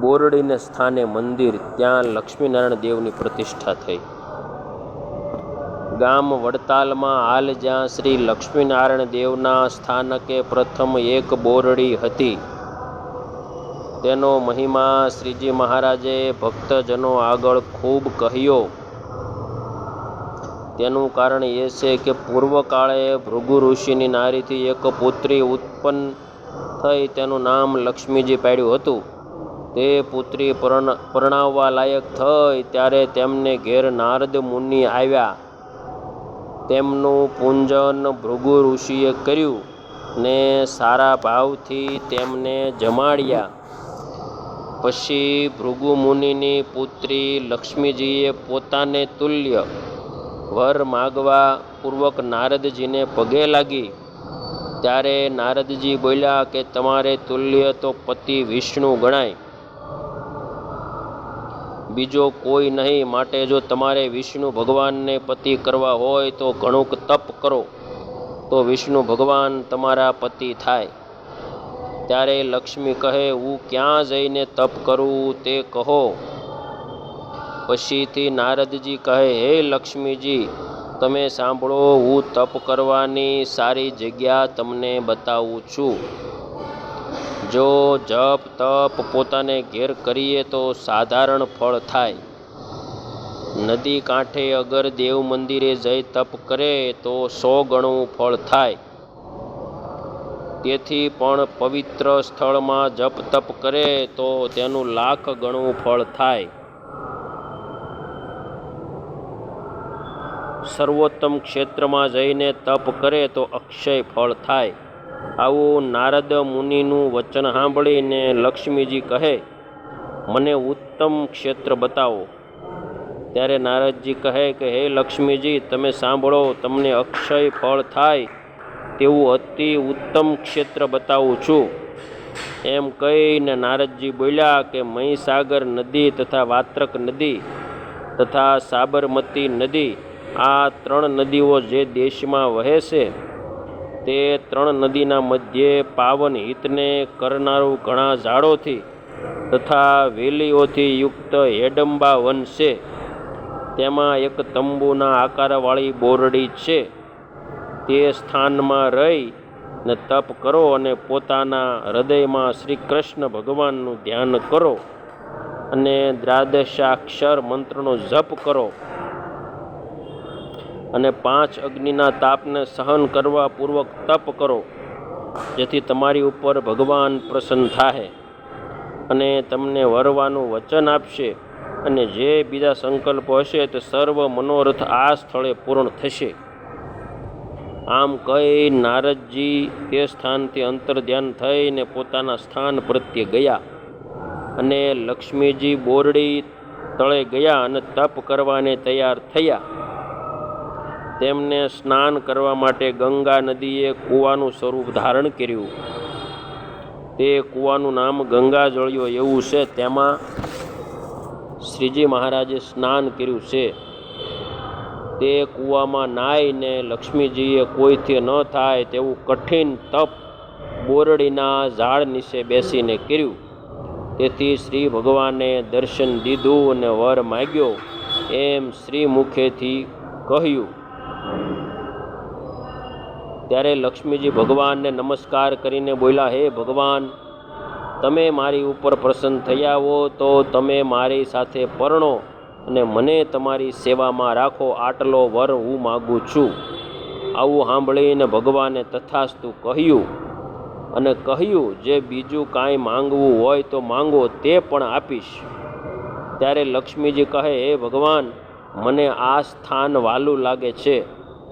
બોરડીને સ્થાને મંદિર, ત્યાં લક્ષ્મીનારાયણ દેવની પ્રતિષ્ઠા થઈ. ગામ વડતાલમાં હાલ જ્યાં શ્રી લક્ષ્મીનારાયણ દેવના સ્થાનકે પ્રથમ એક બોરડી હતી. તેનો મહિમા શ્રીજી મહારાજે ભક્તજનો આગળ ખૂબ કહ્યો. તેનું કારણ એ છે કે પૂર્વકાળે ભૃગુ ઋષિની નારીથી એક પુત્રી ઉત્પન્ન થઈ તેનું નામ લક્ષ્મીજી પાડ્યું હતું. તે પુત્રી પરણ, પરણાવવા લાયક થઈ ત્યારે તેમને ઘેર નારદ મુનિ આવ્યા. તેમનું પૂંજન ભૃગુ ઋષિએ કર્યું ને સારા ભાવથી તેમને જમાડ્યા. પછી ભૃગુ મુનિની પુત્રી લક્ષ્મીજીએ પોતાને તુલ્ય વર માગવા પૂર્વક નારદજીને પગે લાગી. ત્યારે નારદજી બોલ્યા કે તમારે તુલ્ય તો પતિ વિષ્ણુ ગણાય. બીજો કોઈ નહીં, માટે જો તમારે વિષ્ણુ ભગવાનને પતિ કરવા હોય તો ઘણુંક તપ કરો, તો વિષ્ણુ ભગવાન તમારા પતિ થાય. ત્યારે લક્ષ્મી કહે, હું ક્યાં જઈને તપ કરું તે કહો. પછીથી નારદજી કહે, હે લક્ષ્મીજી, તમે સાંભળો, હું તપ કરવાની સારી જગ્યા તમને બતાવું છું. જો જપ, તપ પોતાને ઘેર કરીએ તો સાધારણ ફળ થાય. નદી કાંઠે અગર દેવ મંદિરે જઈ તપ કરે તો સો ગણું ફળ થાય. તેથી પણ પવિત્ર સ્થળમાં જપ તપ કરે તો તેનું લાખ ગણું ફળ થાય. સર્વોત્તમ ક્ષેત્રમાં જઈને તપ કરે તો અક્ષય ફળ થાય. આવું નારદ મુનિનું વચન સાંભળીને લક્ષ્મીજી કહે, મને ઉત્તમ ક્ષેત્ર બતાવો. ત્યારે નારદજી કહે કે, હે લક્ષ્મીજી, તમે સાંભળો, તમને અક્ષય ફળ થાય તેવું અતિ ઉત્તમ ક્ષેત્ર બતાવું છું. એમ કહીને નારદજી બોલ્યા કે, મહીસાગર નદી તથા વાત્રક નદી તથા સાબરમતી નદી આ ત્રણ નદીઓ જે દેશમાં વહે છે, તે ત્રણ નદીના મધ્યે પાવન હિતને કરનારું ઘણા ઝાડોથી તથા વેલીઓથી યુક્ત હેડંબા વન છે. તેમાં એક તંબુના આકારવાળી બોરડી છે. તે સ્થાનમાં રહી ને તપ કરો અને પોતાના હૃદયમાં શ્રી કૃષ્ણ ભગવાનનું ધ્યાન કરો અને દ્રાદશાક્ષર મંત્રનો જપ કરો. અને પાંચ અગ્નિના તાપને સહન કરવા પૂર્વક તપ કરો, જેથી તમારી ઉપર ભગવાન પ્રસન્ન થાય અને તમને વરવાનું વચન આપશે અને જે બીજા સંકલ્પ હશે તે સર્વ મનોરથ આ સ્થળે પૂર્ણ થશે. આમ કહી નારદજી તે સ્થાનથી અંતર ધ્યાન થઈને પોતાના સ્થાન પ્રત્યે ગયા અને લક્ષ્મીજી બોરડી તળે ગયા અને તપ કરવાને તૈયાર થયા. તેમને સ્નાન કરવા માટે ગંગા નદીએ કૂવાનું સ્વરૂપ ધારણ કર્યું. તે કૂવાનું નામ ગંગા જળિયો એવું છે, તેમાં શ્રીજી મહારાજે સ્નાન કર્યું છે. તે કૂવામાં નાહીને લક્ષ્મીજીએ કોઈથી ન થાય તેવું કઠિન તપ બોરડીના ઝાડ નીચે બેસીને કર્યું. તેથી શ્રી ભગવાને દર્શન દીધું અને વર માગ્યો. એમ શ્રી મુખેથી કહ્યું ત્યારે લક્ષ્મીજી ભગવાનને નમસ્કાર કરીને બોલ્યા, હે ભગવાન, તમે મારી ઉપર પ્રસન્ન થયા હો, તો તમે મારી સાથે પરણો અને મને તમારી સેવામાં રાખો આટલો વર હું માગું છું. આવું સાંભળીને ભગવાને તથાસ્તુ કહ્યું અને કહ્યું, જે બીજું કાંઈ માંગવું હોય તો માંગો, તે પણ આપીશ. ત્યારે લક્ષ્મીજી કહે, હે ભગવાન મને આ સ્થાન વાલું લાગે છે.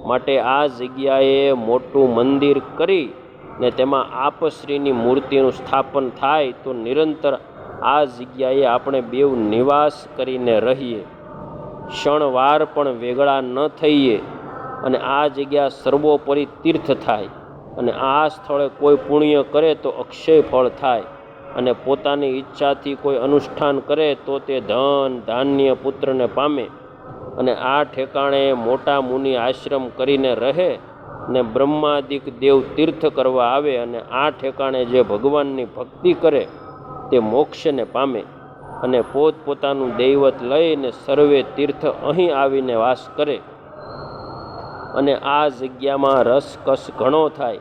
માટે આ જગ્યાએ મોટું મંદિર કરી ને તેમાં આપશ્રીની મૂર્તિનું સ્થાપન થાય તો નિરંતર આ જગ્યાએ આપણે બેવ નિવાસ કરીને રહીએ. ક્ષણવાર પણ વેગળા ન થઈએ અને આ જગ્યા સર્વોપરી તીર્થ થાય અને આ સ્થળે કોઈ પુણ્ય કરે તો અક્ષય ફળ થાય અને પોતાની ઈચ્છાથી કોઈ અનુષ્ઠાન કરે તો તે ધન ધાન્ય પુત્રને પામે. અને આ ઠેકાણે મોટા મુનિ આશ્રમ કરીને રહે ને બ્રહ્માદિક દેવ તીર્થ કરવા આવે અને આ ઠેકાણે જે ભગવાનની ભક્તિ કરે તે મોક્ષને પામે અને પોતપોતાનું દૈવત લઈને સર્વે તીર્થ અહીં આવીને વાસ કરે. અને આ જગ્યામાં રસકસ ઘણો થાય.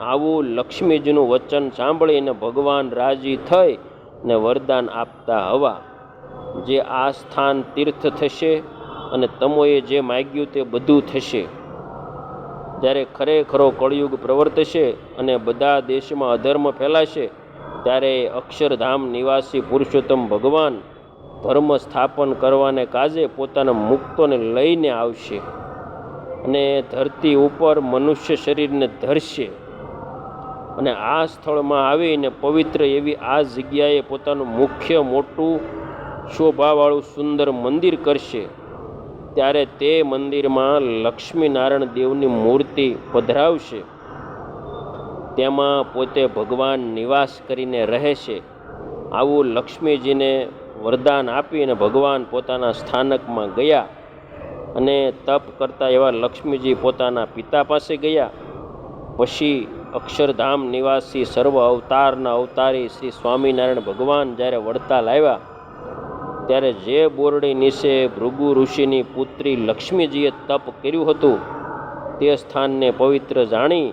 આવું લક્ષ્મીજીનું વચન સાંભળીને ભગવાન રાજી થઈ ને વરદાન આપતા હવા. જે આ સ્થાન તીર્થ થશે અને તમોએ જે માગ્યું તે બધું થશે. જ્યારે ખરેખરો કળયુગ પ્રવર્તશે અને બધા દેશમાં અધર્મ ફેલાશે, ત્યારે અક્ષરધામ નિવાસી પુરુષોત્તમ ભગવાન ધર્મ સ્થાપન કરવાને કાજે પોતાના મુક્તોને લઈને આવશે અને ધરતી ઉપર મનુષ્ય શરીરને ધરશે. અને આ સ્થળમાં આવીને પવિત્ર એવી આ જગ્યાએ પોતાનું મુખ્ય મોટું શોભાવાળું સુંદર મંદિર કરશે, ત્યારે તે મંદિરમાં લક્ષ્મીનારાયણ દેવની મૂર્તિ પધરાવશે. તેમાં પોતે ભગવાન નિવાસ કરીને રહેશે. આવું લક્ષ્મીજીને વરદાન આપીને ભગવાન પોતાના સ્થાનકમાં ગયા અને તપ કરતા એવા લક્ષ્મીજી પોતાના પિતા પાસે ગયા. પછી અક્ષરધામ નિવાસી સર્વ અવતારના અવતારી શ્રી સ્વામિનારાયણ ભગવાન જ્યારે વડતાલ આવ્યા ત્યારે જે બોરડી નીચે ભૃગુ ઋષિની પુત્રી લક્ષ્મીજીએ તપ કર્યું હતું, તે સ્થાનને પવિત્ર જાણી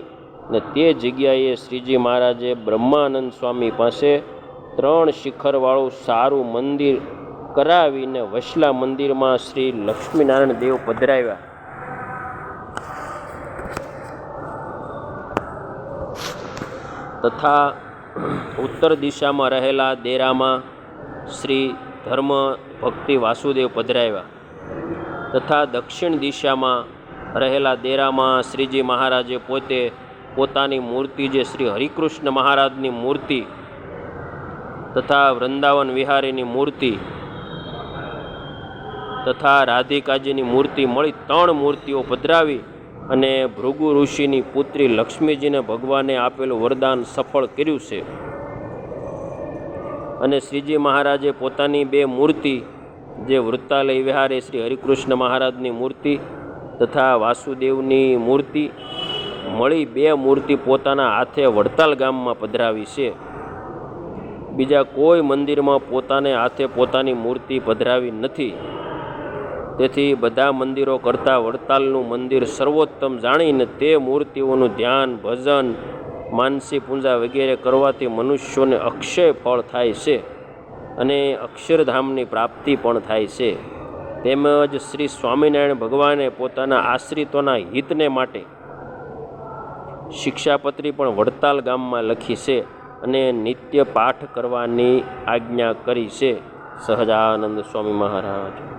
ને તે જગ્યાએ શ્રીજી મહારાજે બ્રહ્માનંદ સ્વામી પાસે ત્રણ શિખરવાળું સારું મંદિર કરાવીને વસલા મંદિરમાં શ્રી લક્ષ્મીનારાયણ દેવ પધરાવ્યા. તથા ઉત્તર દિશામાં રહેલા દેરામાં શ્રી ધર્મ ભક્તિ વાસુદેવ પધરાવ્યા. તથા દક્ષિણ દિશામાં રહેલા દેરામાં શ્રીજી મહારાજે પોતે પોતાની મૂર્તિ જે શ્રી હરિકૃષ્ણ મહારાજની મૂર્તિ તથા વૃંદાવન વિહારીની મૂર્તિ તથા રાધિકાજીની મૂર્તિ મળી ત્રણ મૂર્તિઓ પધરાવી અને ભૃગુ ઋષિની પુત્રી લક્ષ્મીજીને ભગવાને આપેલું વરદાન સફળ કર્યું છે. અને શ્રીજી મહારાજે પોતાની બે મૂર્તિ, જે વૃત્તાલય વિહારે શ્રી હરિકૃષ્ણ મહારાજની મૂર્તિ તથા વાસુદેવની મૂર્તિ, મળી બે મૂર્તિ પોતાના હાથે વડતાલ ગામમાં પધરાવી છે. બીજા કોઈ મંદિરમાં પોતાને હાથે પોતાની મૂર્તિ પધરાવી નથી. તેથી બધા મંદિરો કરતાં વડતાલનું મંદિર સર્વોત્તમ જાણીને તે મૂર્તિઓનું ધ્યાન, ભજન માનસી પૂજા વગેરે કરવાથી મનુષ્યોને અક્ષય ફળ થાય છે અને અક્ષરધામની પ્રાપ્તિ પણ થાય છે. તેમજ શ્રી સ્વામિનારાયણ ભગવાને પોતાના આશ્રિતોના હિતને માટે શિક્ષાપત્રી પણ વડતાલ ગામમાં લખી છે અને નિત્ય પાઠ કરવાની આજ્ઞા કરી છે. સહજાનંદ સ્વામી મહારાજ.